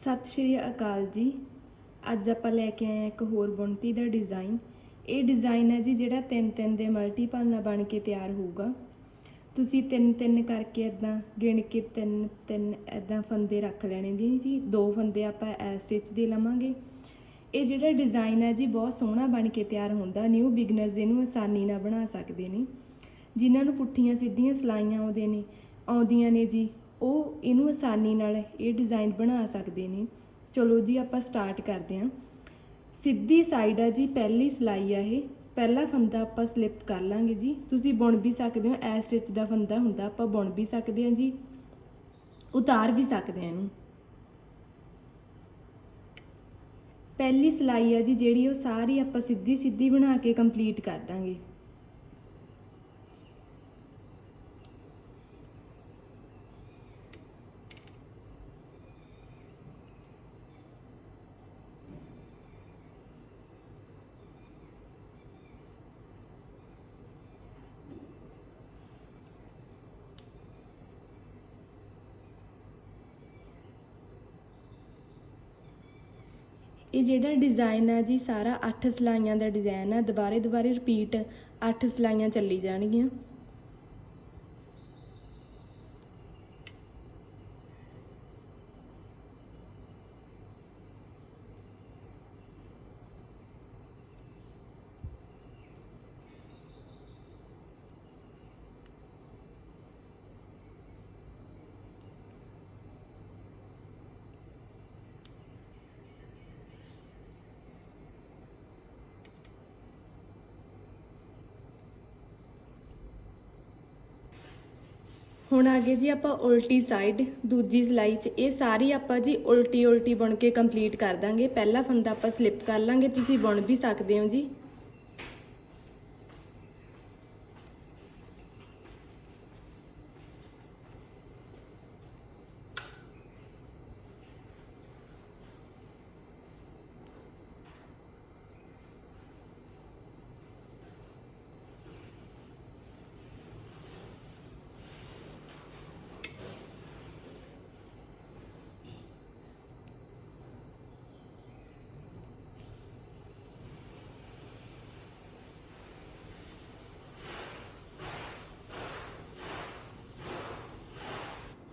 ਸਤਿ ਸ਼੍ਰੀ ਅਕਾਲ ਜੀ। ਅੱਜ ਆਪਾਂ ਲੈ ਕੇ ਆਏ ਹਾਂ ਇੱਕ ਹੋਰ ਬੁਣਤੀ ਦਾ ਡਿਜ਼ਾਈਨ। ਇਹ ਡਿਜ਼ਾਈਨ ਹੈ ਜੀ ਜਿਹੜਾ ਤਿੰਨ ਤਿੰਨ ਦੇ ਮਲਟੀਪਲ ਨਾਲ ਬਣ ਕੇ ਤਿਆਰ ਹੋਊਗਾ। ਤੁਸੀਂ ਤਿੰਨ ਤਿੰਨ ਕਰਕੇ ਇਦਾਂ ਗਿਣ ਕੇ ਤਿੰਨ ਤਿੰਨ ਇਦਾਂ ਫੰਦੇ ਰੱਖ ਲੈਣੇ ਜੀ ਜੀ। ਦੋ ਫੰਦੇ ਆਪਾਂ ਐ ਸਟਿਚ ਦੇ ਲਵਾਂਗੇ। ਇਹ ਜਿਹੜਾ ਡਿਜ਼ਾਈਨ ਹੈ ਜੀ ਬਹੁਤ ਸੋਹਣਾ ਬਣ ਕੇ ਤਿਆਰ ਹੁੰਦਾ। ਨਿਊ ਬਿਗਨਰਸ ਇਹਨੂੰ ਆਸਾਨੀ ਨਾਲ ਬਣਾ ਸਕਦੇ ਨੇ। ਜਿਨ੍ਹਾਂ ਨੂੰ ਪੁੱਠੀਆਂ ਸਿੱਧੀਆਂ ਸਲਾਈਆਂ ਆਉਂਦੇ ਨੇ, ਆਉਂਦੀਆਂ ਨੇ ਜੀ ਉਹ ਇਹਨੂੰ ਆਸਾਨੀ ਨਾਲ ਇਹ ਡਿਜ਼ਾਈਨ ਬਣਾ ਸਕਦੇ ਨੇ। ਚਲੋ ਜੀ, ਆਪਾਂ ਸਟਾਰਟ ਕਰਦੇ ਹਾਂ। ਸਿੱਧੀ ਸਾਈਡ ਆ ਜੀ, ਪਹਿਲੀ ਸਲਾਈ ਆ ਇਹ। ਪਹਿਲਾ ਫੰਦਾ ਆਪਾਂ ਸਲਿਪ ਕਰ ਲਾਂਗੇ ਜੀ। ਤੁਸੀਂ ਬੁਣ ਵੀ ਸਕਦੇ ਹੋ ਐ ਸਟਿਚ ਦਾ ਫੰਦਾ ਹੁੰਦਾ, ਆਪਾਂ ਬੁਣ ਵੀ ਸਕਦੇ ਹਾਂ ਜੀ। ਉਤਾਰ ਵੀ ਸਕਦੇ ਹਾਂ ਇਹਨੂੰ। ਪਹਿਲੀ ਸਲਾਈ ਆ ਜੀ, ਜਿਹੜੀ ਉਹ ਸਾਰੀ ਆਪਾਂ ਸਿੱਧੀ ਸਿੱਧੀ ਬਣਾ ਕੇ ਕੰਪਲੀਟ ਕਰ ਦਾਂਗੇ। ਇਹ ਜਿਹੜਾ ਡਿਜ਼ਾਈਨ ਆ ਜੀ, ਸਾਰਾ 8 ਸਲਾਈਆਂ ਦਾ ਡਿਜ਼ਾਈਨ ਆ ਦੁਬਾਰੇ ਦੁਬਾਰੇ ਰਿਪੀਟ 8 ਸਲਾਈਆਂ ਚੱਲੀ ਜਾਣਗੀਆਂ। ਹੁਣ ਆ ਗਏ ਜੀ ਆਪਾਂ ਉਲਟੀ ਸਾਈਡ ਦੂਜੀ ਸਲਾਈ 'ਚ। ਇਹ ਸਾਰੀ ਆਪਾਂ ਜੀ ਉਲਟੀ ਉਲਟੀ ਬੁਣ ਕੇ ਕੰਪਲੀਟ ਕਰ ਦਾਂਗੇ। ਪਹਿਲਾ ਫੰਦਾ ਆਪਾਂ ਸਲਿੱਪ ਕਰ ਲਾਂਗੇ। ਤੁਸੀਂ ਬੁਣ ਵੀ ਸਕਦੇ ਹੋ ਜੀ।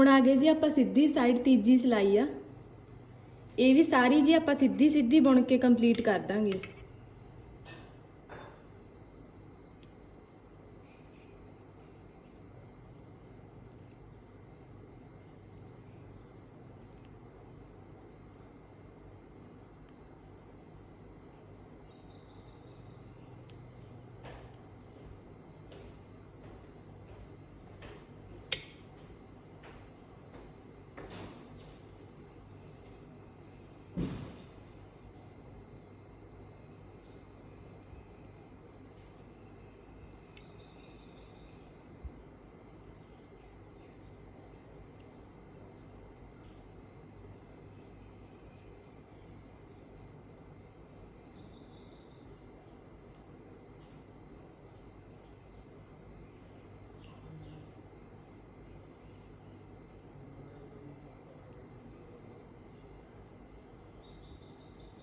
ਹੁਣ ਆ ਗਏ ਜੀ ਆਪਾਂ ਸਿੱਧੀ ਸਾਈਡ ਤੀਜੀ ਸਲਾਈ ਆ। ਇਹ ਵੀ ਸਾਰੀ ਜੀ ਆਪਾਂ ਸਿੱਧੀ ਸਿੱਧੀ ਬੁਣ ਕੇ ਕੰਪਲੀਟ ਕਰ ਦਾਂਗੇ।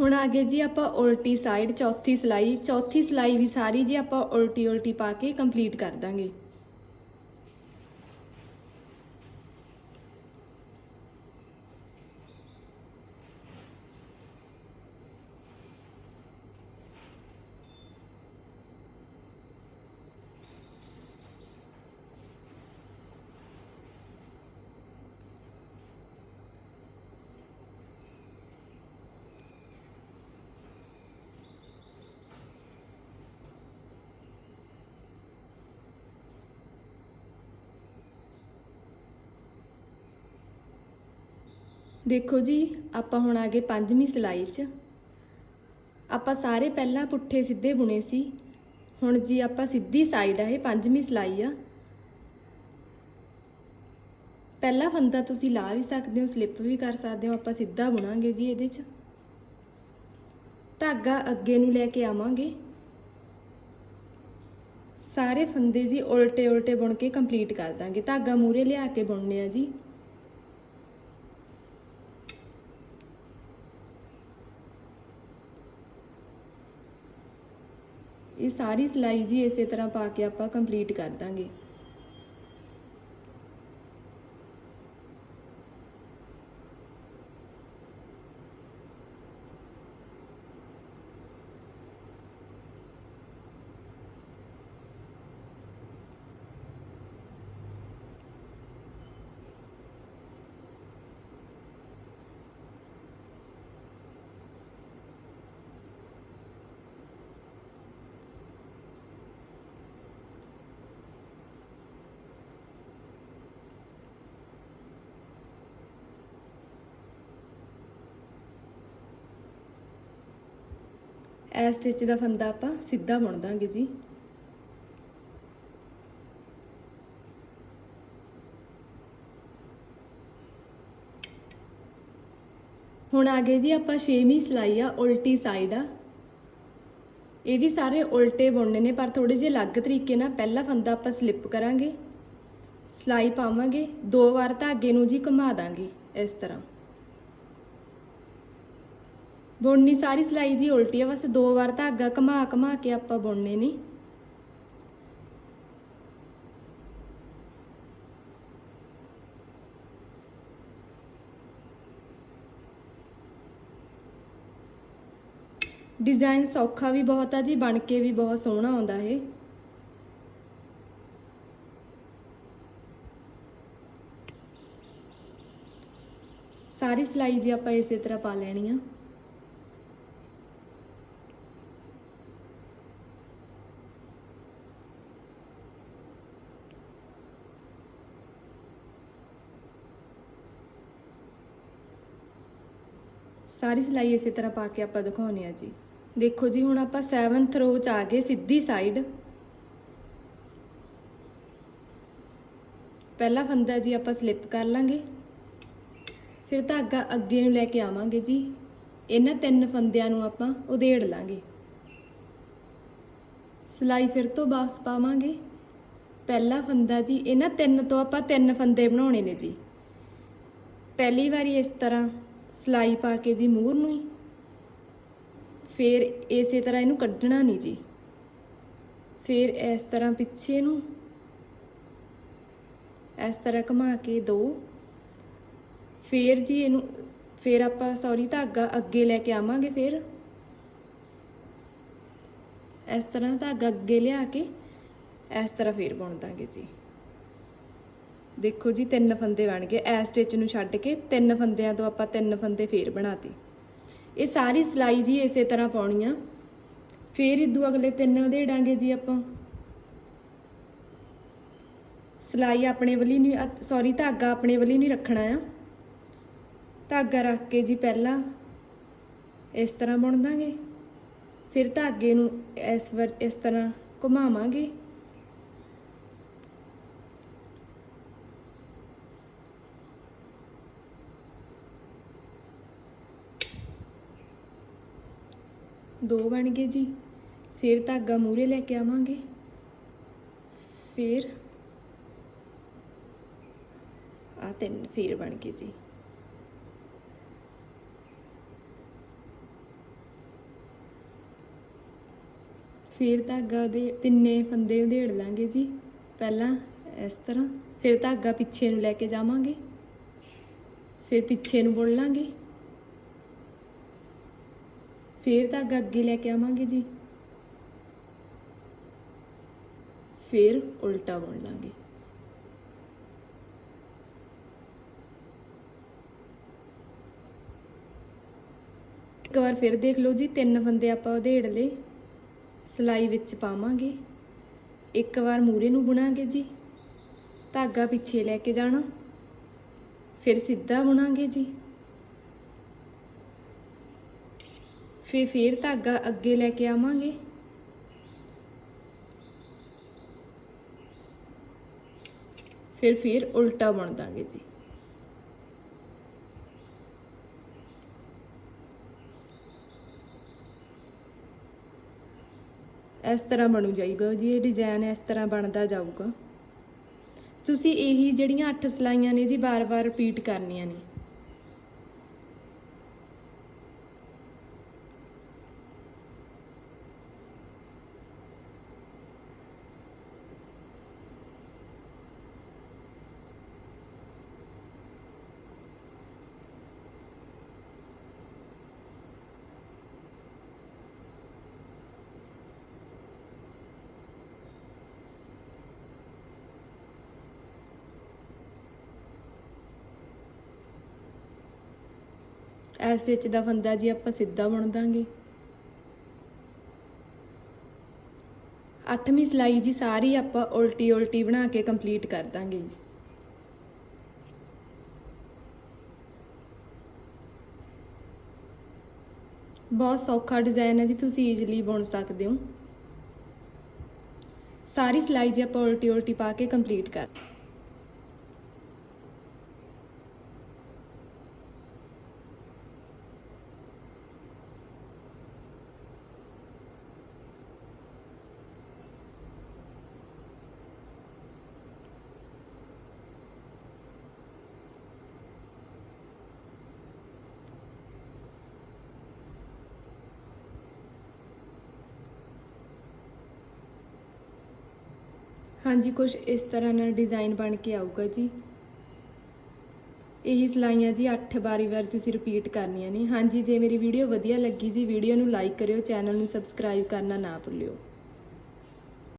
ਹੁਣ ਆ ਗਏ ਜੀ ਆਪਾਂ ਉਲਟੀ ਸਾਈਡ ਚੌਥੀ ਸਲਾਈ ਚੌਥੀ ਸਲਾਈ ਵੀ ਸਾਰੀ ਜੀ ਆਪਾਂ ਉਲਟੀ ਉਲਟੀ ਪਾ ਕੇ ਕੰਪਲੀਟ ਕਰ ਦਾਂਗੇ। ਦੇਖੋ ਜੀ, ਆਪਾਂ ਹੁਣ ਆ ਗਏ ਪੰਜਵੀਂ ਸਿਲਾਈ 'ਚ। ਆਪਾਂ ਸਾਰੇ ਪਹਿਲਾਂ ਪੁੱਠੇ ਸਿੱਧੇ ਬੁਣੇ ਸੀ। ਹੁਣ ਜੀ ਆਪਾਂ ਸਿੱਧੀ ਸਾਈਡ ਆ, ਇਹ ਪੰਜਵੀਂ ਸਿਲਾਈ ਆ। ਪਹਿਲਾ ਫੰਦਾ ਤੁਸੀਂ ਲਾ ਵੀ ਸਕਦੇ ਹੋ ਸਲਿੱਪ ਵੀ ਕਰ ਸਕਦੇ ਹੋ, ਆਪਾਂ ਸਿੱਧਾ ਬੁਣਾਂਗੇ ਜੀ ਇਹਦੇ 'ਚ। ਧਾਗਾ ਅੱਗੇ ਨੂੰ ਲੈ ਕੇ ਆਵਾਂਗੇ। ਸਾਰੇ ਫੰਦੇ ਜੀ ਉਲਟੇ ਉਲਟੇ ਬੁਣ ਕੇ ਕੰਪਲੀਟ ਕਰ ਦਾਂਗੇ। ਧਾਗਾ ਮੂਰੇ ਲਿਆ ਕੇ ਬੁਣਨੇ ਆ ਜੀ। ਇਹ ਸਾਰੀ ਸਿਲਾਈ ਜੀ ਇਸੇ ਤਰ੍ਹਾਂ ਪਾ ਕੇ ਆਪਾਂ ਕੰਪਲੀਟ ਕਰ ਦਾਂਗੇ। ਐ ਸਟਿਚ ਦਾ ਫੰਦਾ ਆਪਾਂ ਸਿੱਧਾ ਬੁਣ ਦਾਂਗੇ ਜੀ। ਹੁਣ ਆ ਗਏ ਜੀ ਆਪਾਂ ਛੇਵੀਂ ਸਿਲਾਈ ਆ, ਉਲਟੀ ਸਾਈਡ ਆ। ਇਹ ਵੀ ਸਾਰੇ ਉਲਟੇ ਬੁਣਨੇ ਨੇ, ਪਰ ਥੋੜੇ ਜਿਹੇ ਅਲੱਗ ਤਰੀਕੇ ਨਾਲ ਪਹਿਲਾ ਫੰਦਾ ਆਪਾਂ ਸਲਿੱਪ ਕਰਾਂਗੇ। ਸਿਲਾਈ ਪਾਵਾਂਗੇ, ਦੋ ਵਾਰ ਧਾਗੇ ਨੂੰ ਜੀ ਘੁਮਾ ਦਾਂਗੇ ਇਸ ਤਰ੍ਹਾਂ। ਬੁਣਨੀ ਸਾਰੀ ਸਿਲਾਈ ਜੀ ਉਲਟੀ ਆ, ਬਸ ਦੋ ਵਾਰ ਧਾਗਾ ਘੁਮਾ ਘੁਮਾ ਕੇ ਆਪਾਂ ਬੁਣਨੇ ਨੇ। ਡਿਜ਼ਾਈਨ ਸੌਖਾ ਵੀ ਬਹੁਤ ਆ ਜੀ, ਬਣ ਕੇ ਵੀ ਬਹੁਤ ਸੋਹਣਾ ਆਉਂਦਾ ਇਹ। ਸਾਰੀ ਸਿਲਾਈ ਜੀ ਆਪਾਂ ਇਸੇ ਤਰ੍ਹਾਂ ਪਾ ਲੈਣੀ ਆ। ਸਾਰੀ ਸਿਲਾਈ ਇਸੇ ਤਰ੍ਹਾਂ ਪਾ ਕੇ ਆਪਾਂ ਦਿਖਾਉਨੇ ਆ ਜੀ। ਦੇਖੋ ਜੀ, ਹੁਣ ਆਪਾਂ 7th ਰੋ ਚ ਆ ਗਏ ਸਿੱਧੀ ਸਾਈਡ ਪਹਿਲਾ ਫੰਦਾ ਜੀ ਆਪਾਂ ਸਲਿੱਪ ਕਰ ਲਾਂਗੇ। ਫਿਰ ਧਾਗਾ ਅੱਗੇ ਨੂੰ ਲੈ ਕੇ ਆਵਾਂਗੇ ਜੀ। ਇਹਨਾਂ ਤਿੰਨ ਫੰਦਿਆਂ ਨੂੰ ਆਪਾਂ ਉਧੇੜ ਲਾਂਗੇ। ਸਿਲਾਈ ਫਿਰ ਤੋਂ ਵਾਪਸ ਪਾਵਾਂਗੇ। ਪਹਿਲਾ ਫੰਦਾ ਜੀ, ਇਹਨਾਂ ਤਿੰਨ ਤੋਂ ਆਪਾਂ ਤਿੰਨ ਫੰਦੇ ਬਣਾਉਣੇ ਨੇ ਜੀ। ਪਹਿਲੀ ਵਾਰੀ ਇਸ ਤਰ੍ਹਾਂ ਸਿਲਾਈ ਪਾ ਕੇ ਜੀ ਮੂਹਰ ਨੂੰ ਹੀ। ਫਿਰ ਇਸੇ ਤਰ੍ਹਾਂ ਇਹਨੂੰ ਕੱਢਣਾ ਨਹੀਂ ਜੀ। ਫਿਰ ਇਸ ਤਰ੍ਹਾਂ ਪਿੱਛੇ ਨੂੰ ਇਸ ਤਰ੍ਹਾਂ ਘੁਮਾ ਕੇ ਦੋ। ਫਿਰ ਜੀ ਇਹਨੂੰ, ਫਿਰ ਆਪਾਂ ਸੌਰੀ ਧਾਗਾ ਅੱਗੇ ਲੈ ਕੇ ਆਵਾਂਗੇ ਫਿਰ। ਇਸ ਤਰ੍ਹਾਂ ਧਾਗਾ ਅੱਗੇ ਲਿਆ ਕੇ ਇਸ ਤਰ੍ਹਾਂ ਫਿਰ ਬੁਣ ਦਾਂਗੇ ਜੀ। ਦੇਖੋ ਜੀ, ਤਿੰਨ ਫੰਦੇ ਬਣ ਗਏ। ਐ ਸਟਿਚ ਨੂੰ ਛੱਡ ਕੇ ਤਿੰਨ ਫੰਦਿਆਂ ਤੋਂ ਆਪਾਂ ਤਿੰਨ ਫੰਦੇ ਫੇਰ ਬਣਾਤੇ। ਇਹ ਸਾਰੀ ਸਿਲਾਈ ਜੀ ਇਸੇ ਤਰ੍ਹਾਂ ਪਾਉਣੀ ਆ ਫੇਰ ਇਦੋਂ ਅਗਲੇ ਤਿੰਨ ਉਧੇੜਾਂਗੇ ਜੀ ਆਪਾਂ। ਸਿਲਾਈ ਆਪਣੇ ਵੱਲੀ ਨਹੀਂ ਸੌਰੀ ਧਾਗਾ ਆਪਣੇ ਵੱਲੀ ਨਹੀਂ ਰੱਖਣਾ ਆ। ਧਾਗਾ ਰੱਖ ਕੇ ਜੀ ਪਹਿਲਾਂ ਇਸ ਤਰ੍ਹਾਂ ਬੁਣ ਦਾਂਗੇ ਫਿਰ ਧਾਗੇ ਨੂੰ ਇਸ ਵਾਰ ਇਸ ਤਰ੍ਹਾਂ ਘੁਮਾਵਾਂਗੇ। ਦੋ ਬਣ ਗਏ ਜੀ। ਫਿਰ ਧਾਗਾ ਮੂਰੇ ਲੈ ਕੇ ਆਵਾਂਗੇ। ਫਿਰ ਆ ਤਿੰਨ ਫਿਰ ਬਣ ਗਏ ਜੀ। ਫਿਰ ਧਾਗਾ ਦੇ ਤਿੰਨੇ ਫੰਦੇ ਉਧੇੜ ਲਾਂਗੇ ਜੀ। ਪਹਿਲਾਂ ਇਸ ਤਰ੍ਹਾਂ। ਫਿਰ ਧਾਗਾ ਪਿੱਛੇ ਨੂੰ ਲੈ ਕੇ ਜਾਵਾਂਗੇ। ਫਿਰ ਪਿੱਛੇ ਨੂੰ ਬੁਣ ਲਾਂਗੇ। ਫਿਰ ਧਾਗਾ ਅੱਗੇ ਲੈ ਕੇ ਆਵਾਂਗੇ ਜੀ। ਫਿਰ ਉਲਟਾ ਬੁਣ ਲਾਂਗੇ। ਇੱਕ ਵਾਰ ਫਿਰ ਦੇਖ ਲਓ ਜੀ, ਤਿੰਨ ਫੰਦੇ ਆਪਾਂ ਉਧੇੜ ਲਏ। ਸਿਲਾਈ ਵਿੱਚ ਪਾਵਾਂਗੇ। ਇੱਕ ਵਾਰ ਮੂਰੇ ਨੂੰ ਬੁਣਾਂਗੇ ਜੀ। ਧਾਗਾ ਪਿੱਛੇ ਲੈ ਕੇ ਜਾਣਾ। ਫਿਰ ਸਿੱਧਾ ਬੁਣਾਂਗੇ ਜੀ। ਫਿਰ ਫਿਰ ਧਾਗਾ ਅੱਗੇ ਲੈ ਕੇ ਆਵਾਂਗੇ। ਫਿਰ ਫਿਰ ਉਲਟਾ ਬੁਣ ਦਾਂਗੇ ਜੀ। ਇਸ ਤਰ੍ਹਾਂ ਬਣੂ ਜਾਏਗਾ ਜੀ, ਇਹ ਡਿਜ਼ਾਈਨ ਇਸ ਤਰ੍ਹਾਂ ਬਣਦਾ ਜਾਊਗਾ। ਤੁਸੀਂ ਇਹੀ ਜਿਹੜੀਆਂ 8 ਸਲਾਈਆਂ ਨੇ ਜੀ ਬਾਰ-ਬਾਰ ਰਿਪੀਟ ਕਰਨੀਆਂ ਨੇ। ਇਹ ਸਟਿਚ ਦਾ ਫੰਦਾ ਜੀ ਆਪਾਂ ਸਿੱਧਾ ਬੁਣ ਦਾਂਗੇ। ਅੱਠਵੀਂ ਸਿਲਾਈ ਜੀ ਸਾਰੀ ਆਪਾਂ ਉਲਟੀ ਉਲਟੀ ਬਣਾ ਕੇ ਕੰਪਲੀਟ ਕਰ ਦਾਂਗੇ ਜੀ। ਬਹੁਤ ਸੌਖਾ ਡਿਜ਼ਾਈਨ ਹੈ ਜੀ, ਤੁਸੀਂ ਈਜ਼ੀਲੀ ਬੁਣ ਸਕਦੇ ਹੋ। ਸਾਰੀ ਸਿਲਾਈ ਜੀ ਆਪਾਂ ਉਲਟੀ ਉਲਟੀ ਪਾ ਕੇ ਕੰਪਲੀਟ ਕਰ ਹਾਂਜੀ ਕੁਝ ਇਸ ਤਰ੍ਹਾਂ ਨਾਲ ਡਿਜ਼ਾਈਨ ਬਣ ਕੇ ਆਊਗਾ ਜੀ। ਇਹੀ ਸਿਲਾਈਆਂ ਜੀ 8 ਵਾਰੀ ਵਾਰ ਤੁਸੀਂ ਰਿਪੀਟ ਕਰਨੀਆਂ ਨੇ। ਹਾਂਜੀ, ਜੇ ਮੇਰੀ ਵੀਡੀਓ ਵਧੀਆ ਲੱਗੀ ਜੀ ਵੀਡੀਓ ਨੂੰ ਲਾਈਕ ਕਰਿਓ ਚੈਨਲ ਨੂੰ ਸਬਸਕ੍ਰਾਈਬ ਕਰਨਾ ਨਾ ਭੁੱਲਿਓ।